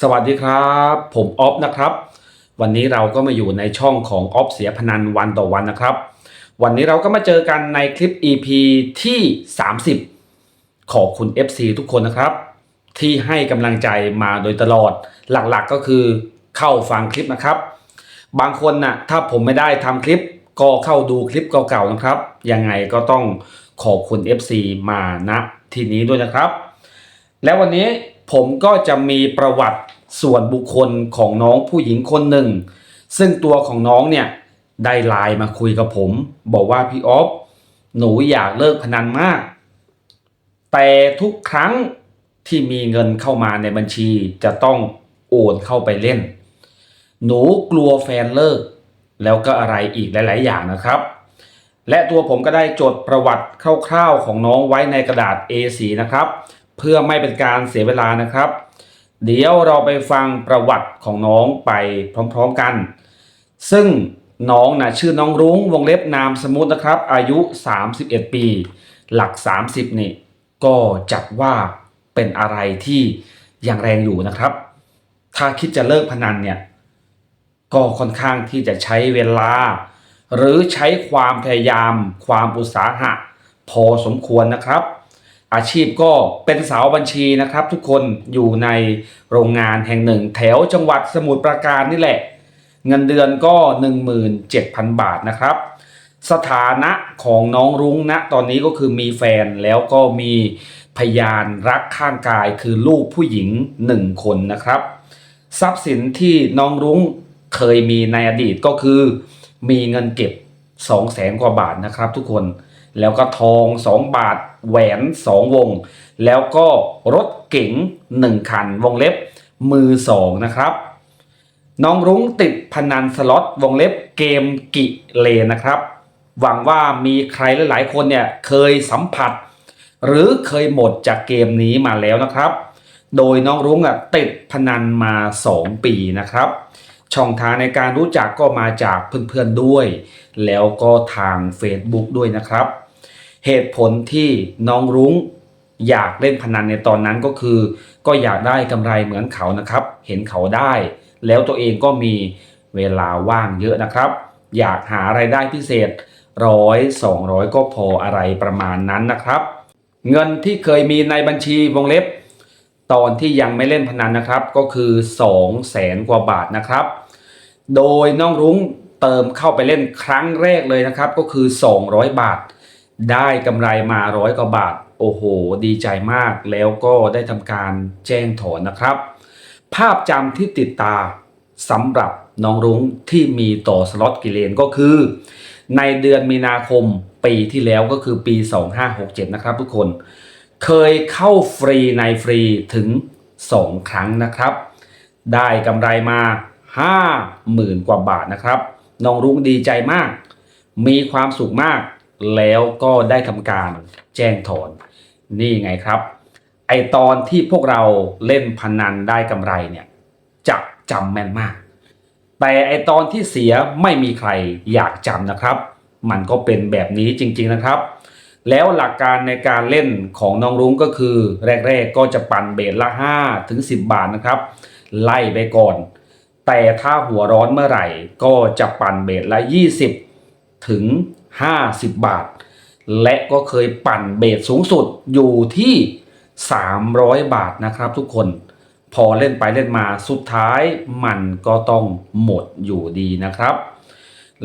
สวัสดีครับ ผมออฟนะครับ วันนี้เราก็มาอยู่ในช่องของออฟเสียพนันวันต่อวันนะครับ วันนี้เราก็มาเจอกันในคลิป EP ที่ 30 ขอบคุณ FC ทุกคนนะครับ ที่ให้กำลังใจมาโดยตลอดหลักๆก็คือเข้าฟังคลิปนะครับ บางคนน่ะถ้าผมไม่ได้ทำคลิปก็เข้าดูคลิปเก่าๆนะครับ ยังไงก็ต้องขอบคุณ FC มาณที่นี้ด้วยนะครับ แล้ววันนี้ ผมก็จะมีประวัติส่วนบุคคลของน้องผู้หญิงคนหนึ่ง ซึ่งตัวของน้องเนี่ยได้ไลน์มาคุยกับผม บอกว่าพี่ออฟหนูอยากเลิกพนันมาก แต่ทุกครั้งที่มีเงินเข้ามาในบัญชีจะต้องโอนเข้าไปเล่น หนูกลัวแฟนเลิก แล้วก็อะไรอีกหลาย ๆ อย่างนะครับ และตัวผมก็ได้จดประวัติคร่าว ๆ ของน้องไว้ในกระดาษ A4 นะครับ เพื่อไม่เป็นการเสียเวลานะครับ เดี๋ยวเราไปฟังประวัติของน้องไปพร้อมๆกัน ซึ่งน้องนะชื่อน้องรุ้งวงเล็บนามสมมุตินะครับ อายุ 31 ปี หลัก 30 นี่ ก็จัดว่าเป็นอะไรที่ยังแรงอยู่นะครับ ถ้าคิดจะเลิกพนันเนี่ย ก็ค่อนข้างที่จะใช้เวลา หรือใช้ความพยายาม ความอุตสาหะ พอสมควรนะครับ อาชีพก็เป็นสาวบัญชีนะครับ ทุกคนอยู่ในโรงงานแห่งหนึ่ง แถวจังหวัดสมุทรปราการนี่แหละ เงินเดือนก็ 17,000 บาทนะครับ สถานะของน้องรุ้งณตอนนี้ก็คือมีแฟนแล้วก็มีพยานรักข้างกายคือลูกผู้หญิงหนึ่งคนนะครับ ทรัพย์สินที่น้องรุ้งเคยมีในอดีตก็คือ มีเงินเก็บ 2 0 0แสนกว่าบาทนะครับทุกคน แล้วก็ทอง 2 บาท แหวน 2 วง แล้วก็รถเก๋ง1 คัน วงเล็บ มือ 2 นะครับ น้องรุ้งติดพนันสล็อต วงเล็บเกมกิเลนะครับ หวังว่ามีใครหลาย ๆ คนเนี่ยเคยสัมผัส หรือเคยหมดจากเกมนี้มาแล้วนะครับ โดยน้องรุ้งอะติดพนันมา 2 ปีนะครับช่องทางในการรู้จักก็มาจากเพื่อนๆด้วย แล้วก็ทาง Facebook ด้วยนะครับ เหตุผลที่น้องรุ้งอยากเล่นพนันในตอนนั้นก็คือ ก็อยากได้กำไรเหมือนเขานะครับ เห็นเขาได้ แล้วตัวเองก็มีเวลาว่างเยอะนะครับ อยากหาไรายได้พิเศษร้อยสองร้อยก็พออะไรประมาณนั้นนะครับ เงินที่เคยมีในบัญชีวงเล็บ ตอนที่ยังไม่เล่นพนันนะครับ ก็คือ2 0 0แสนกว่าบาทนะครับ โดยน้องรุ้งเติมเข้าไปเล่นครั้งแรกเลยนะครับ ก็คือ 200 บาท ได้กำไรมาร้อยกว่าบาท โอ้โห ดีใจมากแล้วก็ได้ทำการแจ้งถอนนะครับ ภาพจำที่ติดตาสำหรับน้องรุ้งที่มีต่อสล็อตกิเลนก็คือ ในเดือนมีนาคมปีที่แล้วก็คือปี 2567 นะครับทุกคน เคยเข้าฟรีในฟรีถึง 2 ครั้งนะครับ ได้กำไรมา 50,000 กว่าบาทนะครับ น้องรุ้งดีใจมาก มีความสุขมาก แล้วก็ได้ทำการแจ้งถอนนี่ไงครับ ไอตอนที่พวกเราเล่นพนันได้กำไรเนี่ยจะจำแม่นมาก แต่ไอตอนที่เสียไม่มีใครอยากจำนะครับ มันก็เป็นแบบนี้จริง ๆนะครับ แล้วหลักการในการเล่นของน้องรุ้งก็คือ แรก ๆ ก็จะปั่นเบสละ5ถึง10 บาทนะครับ ไล่ไปก่อน แต่ถ้าหัวร้อนเมื่อไหร่ก็จะปั่นเบสละ 20 ถึง 50 บาท และก็เคยปั่นเบสสูงสุดอยู่ที่ 300 บาทนะครับทุกคน พอเล่นไปเล่นมาสุดท้ายมันก็ต้องหมดอยู่ดีนะครับ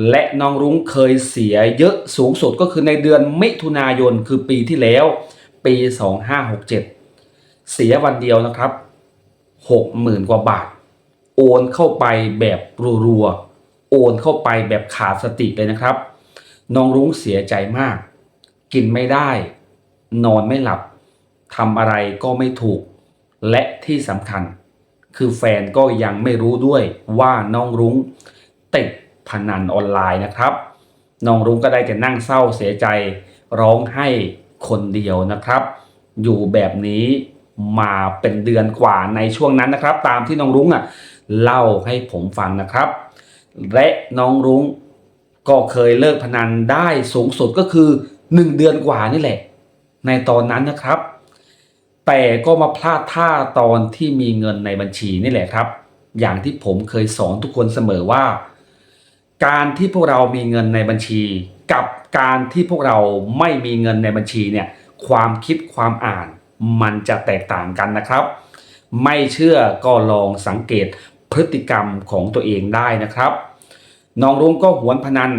และน้องรุ้งเคยเสียเยอะสูงสุดก็คือในเดือนมิถุนายนคือปีที่แล้ว ปี 2567 เสียวันเดียวนะครับ60,000 กว่าบาท โอนเข้าไปแบบรัวๆ โอนเข้าไปแบบขาดสติเลยนะครับ น้องรุ้งเสียใจมาก กินไม่ได้ นอนไม่หลับทำอะไรก็ไม่ถูก และที่สำคัญ คือแฟนก็ยังไม่รู้ด้วยว่าน้องรุ้งติดพนันออนไลน์นะครับ น้องรุ้งก็ได้แต่นั่งเศร้าเสียใจ ร้องไห้คนเดียวนะครับ อยู่แบบนี้มาเป็นเดือนกว่าในช่วงนั้นนะครับ ตามที่น้องรุ้งอะเล่าให้ผมฟังนะครับ และน้องรุ้ง ก็เคยเลิกพนันได้สูงสุดก็คือ 1 เดือนกว่านี่แหละ ในตอนนั้นนะครับแแต่ก็มาพลาดท่าตอนที่มีเงินในบัญชีนี่แหละครับ อย่างที่ผมเคยสอนทุกคนเสมอว่า การที่พวกเรามีเงินในบัญชี กับการที่พวกเราไม่มีเงินในบัญชีเนี่ยความคิดความอ่านมันจะแตกต่างกันนะครับ ไม่เชื่อก็ลองสังเกตพฤติกรรมของตัวเองได้นะครับ น้องรุ้งก็หวนพนัน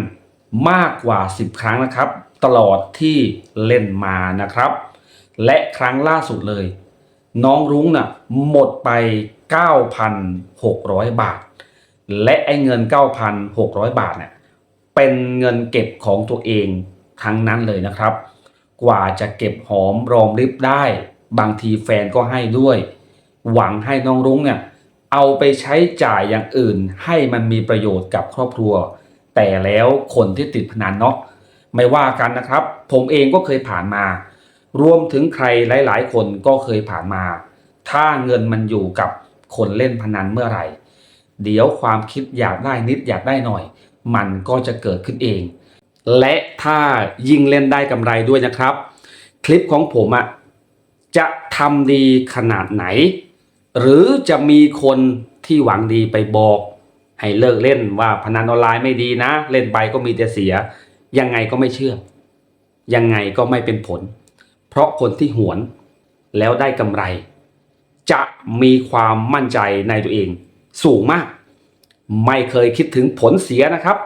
มากกว่า 10 ครั้งนะครับ ตลอดที่เล่นมานะครับ และครั้งล่าสุดเลย น้องรุ้งน่ะหมดไป 9,600 บาท และไอ้เงิน 9,600 บาทเนี่ยเป็นเงินเก็บของตัวเองทั้งนั้นเลยนะครับ กว่าจะเก็บหอมรอมริบได้ บางทีแฟนก็ให้ด้วย หวังให้น้องรุ้งเนี่ย เอาไปใช้จ่ายอย่างอื่น ให้มันมีประโยชน์กับครอบครัว แต่แล้วคนที่ติดพนันเนาะไม่ว่ากันนะครับ ผมเองก็เคยผ่านมา รวมถึงใครหลาย ๆ คนก็เคยผ่านมา ถ้าเงินมันอยู่กับคนเล่นพนันเมื่อไหร่ เดี๋ยวความคิดอยากได้นิดอยากได้หน่อย มันก็จะเกิดขึ้นเอง และถ้ายิ่งเล่นได้กำไรด้วยนะครับ คลิปของผมอะจะทำดีขนาดไหน หรือจะมีคนที่หวังดีไปบอก ให้เลิกเล่นว่าพนันออนไลน์ไม่ดีนะ เล่นไปก็มีแต่เสีย ยังไงก็ไม่เชื่อ ยังไงก็ไม่เป็นผล เพราะคนที่หวนแล้วได้กำไร จะมีความมั่นใจในตัวเองสูงมาก ไม่เคยคิดถึงผลเสียนะครับ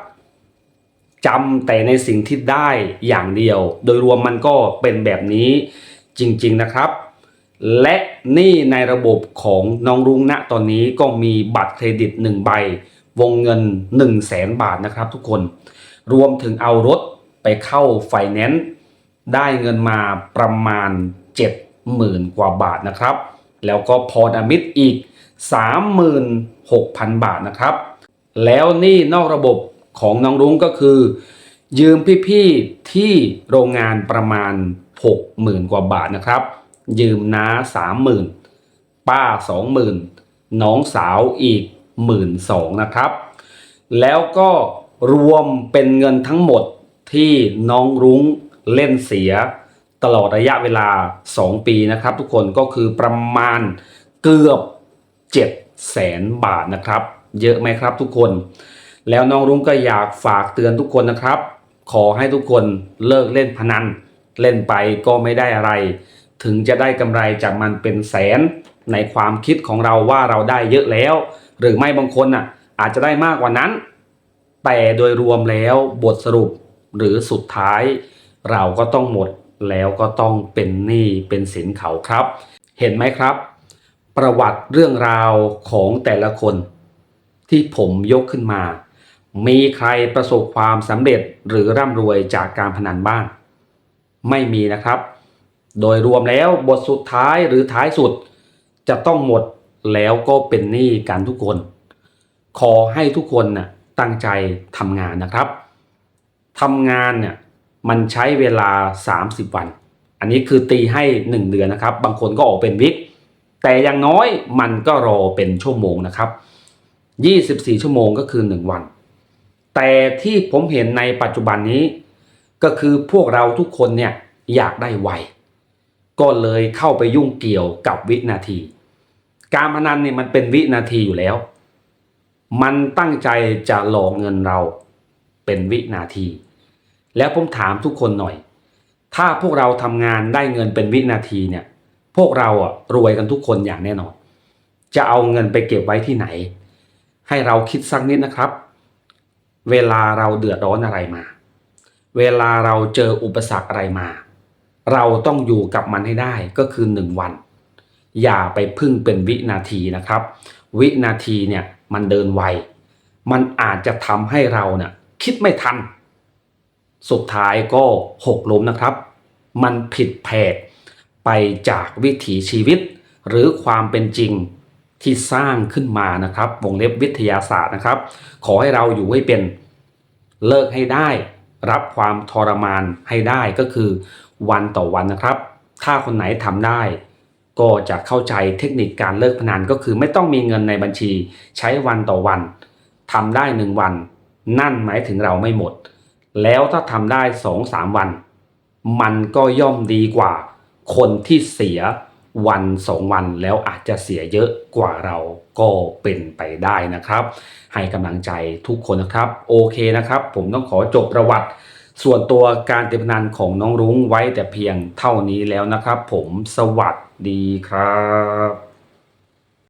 จำแต่ในสิ่งที่ได้อย่างเดียว โดยรวมมันก็เป็นแบบนี้จริง ๆนะครับ และหนี่ในระบบของน้องรุ้งณตอนนี้ก็มีบัตรเครดิต 1 ใบ วงเงิน 1 0 0 0 0แสนบาทนะครับทุกคน รวมถึงเอารถไปเข้าไฟแนนซ์ได้เงินมาประมาณ 70,000 กว่าบาทนะครับ แล้วก็พรอมิตรอีก 36,000 บาทนะครับ แล้วนี่นอกระบบของน้องรุ้งก็คือ ยืมพี่ ๆ ที่โรงงานประมาณ 60,000 กว่าบาทนะครับ ยืมน้า30,000ป้า20,000น้องสาวอีก12,000นะครับ แล้วก็รวมเป็นเงินทั้งหมดที่น้องรุ้งเล่นเสียตลอดระยะเวลา 2 ปีนะครับ ทุกคนก็คือประมาณเกือบ7แสนบาทนะครับ เยอะไหมครับทุกคน แล้วน้องรุ้งก็อยากฝากเตือนทุกคนนะครับ ขอให้ทุกคนเลิกเล่นพนัน เล่นไปก็ไม่ได้อะไร ถึงจะได้กำไรจากมันเป็นแสน ในความคิดของเราว่าเราได้เยอะแล้ว หรือไม่บางคนอะอาจจะได้มากกว่านั้น แต่โดยรวมแล้วบทสรุปหรือสุดท้าย เราก็ต้องหมดแล้วก็ต้องเป็นหนี้เป็นสินเขาครับ เห็นไหมครับ ประวัติเรื่องราวของแต่ละคน ที่ผมยกขึ้นมา มีใครประสบความสำเร็จหรือร่ำรวยจากการพนันบ้างไม่มีนะครับ โดยรวมแล้วบทสุดท้ายหรือท้ายสุด จะต้องหมดแล้วก็เป็นหนี้กันทุกคน ขอให้ทุกคนน่ะตั้งใจทำงานนะครับทำงานเนี่ยมันใช้เวลา 30 วัน อันนี้คือตีให้ 1 เดือนนะครับ บางคนก็ออกเป็นวิกแต่อย่างน้อยมันก็รอเป็นชั่วโมงนะครับ 24 ชั่วโมงก็คือ 1 วัน แต่ที่ผมเห็นในปัจจุบันนี้ ก็คือพวกเราทุกคนเนี่ยอยากได้ไว ก็เลยเข้าไปยุ่งเกี่ยวกับวินาที การพนันเนี่ยมันเป็นวินาทีอยู่แล้ว มันตั้งใจจะหลอกเงินเราเป็นวินาที แล้วผมถามทุกคนหน่อย ถ้าพวกเราทำงานได้เงินเป็นวินาทีเนี่ยพวกเราอะรวยกันทุกคนอย่างแน่นอน จะเอาเงินไปเก็บไว้ที่ไหน ให้เราคิดสักนิดนะครับ เวลาเราเดือดร้อนอะไรมา เวลาเราเจออุปสรรคอะไรมา เราต้องอยู่กับมันให้ได้ก็คือหนึ่งวัน อย่าไปพึ่งเป็นวินาทีนะครับ วินาทีเนี่ยมันเดินไว มันอาจจะทำให้เราเนี่ยคิดไม่ทัน สุดท้ายก็หกล้มนะครับ มันผิดแผกไปจากวิถีชีวิต หรือความเป็นจริงที่สร้างขึ้นมานะครับ วงเล็บวิทยาศาสตร์นะครับ ขอให้เราอยู่ให้เป็นเลิกให้ได้ รับความทรมานให้ได้ก็คือ วันต่อวันนะครับ ถ้าคนไหนทำได้ ก็จะเข้าใจเทคนิคการเลิกพนันก็คือไม่ต้องมีเงินในบัญชี ใช้วันต่อวันทำได้หนึ่งวัน นั่นหมายถึงเราไม่หมด แล้วถ้าทำได้สองสามวัน มันก็ย่อมดีกว่า คนที่เสีย วันสองวันแล้วอาจจะเสียเยอะกว่าเราก็เป็นไปได้นะครับ ให้กำลังใจทุกคนนะครับ โอเคนะครับ ผมต้องขอจบประวัติ ส่วนตัวการเติพนันของน้องรุ้งไว้แต่เพียงเท่านี้แล้วนะครับ ผมสวัสดีครับ